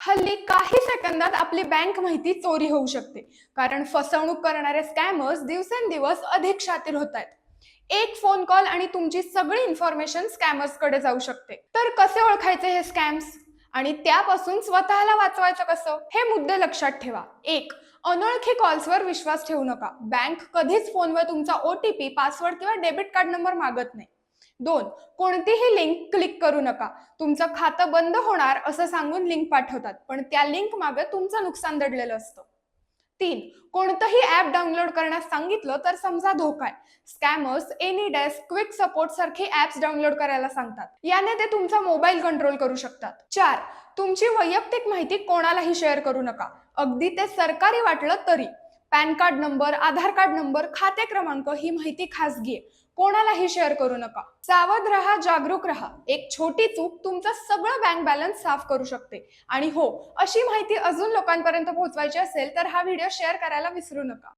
हल्ली काही सेकंदात आपली बँक माहिती चोरी होऊ शकते. कारण फसवणूक करणारे स्कॅमर्स दिवसेंदिवस अधिक शातीर होत आहेत एक फोन कॉल आणि तुमची सगळी इन्फॉर्मेशन स्कॅमर्सकडे जाऊ शकते. तर कसे ओळखायचे हे स्कॅम्स? आणि त्यापासून स्वतःला वाचवायचं कसं? हे मुद्दे लक्षात ठेवा. एक अनोळखी कॉल्सवर विश्वास ठेवू नका. बँक कधीच फोनवर तुमचा ओटीपी पासवर्ड किंवा डेबिट कार्ड नंबर मागत नाही. दोन कोणतीही लिंक क्लिक करू नका. तुमचं खातं बंद होणार असं सांगून लिंक पाठवतात पण त्या लिंक मागे तुमचं नुकसान दडलेलं असतं. तीन कोणतंही ऍप डाउनलोड करण्यास सांगितलं तर समजा धोका आहे. Scammers AnyDesk quick support सारखे ऍप्स डाउनलोड करायला सांगतात. याने ते तुमचा मोबाईल कंट्रोल करू शकतात. चार तुमची वैयक्तिक माहिती कोणालाही शेअर करू नका. अगदी ते सरकारी वाटलं तरी. PAN card number Aadhaar card number खाते क्रमांक ही माहिती खासगी आहे. कोणालाही शेअर करू नका. सावध राहा जागरूक राहा. एक छोटी चूक तुमचं सगळं बँक बॅलन्स साफ करू शकते. आणि हो अशी माहिती अजून लोकांपर्यंत पोहोचवायची असेल तर हा व्हिडिओ शेअर करायला विसरू नका.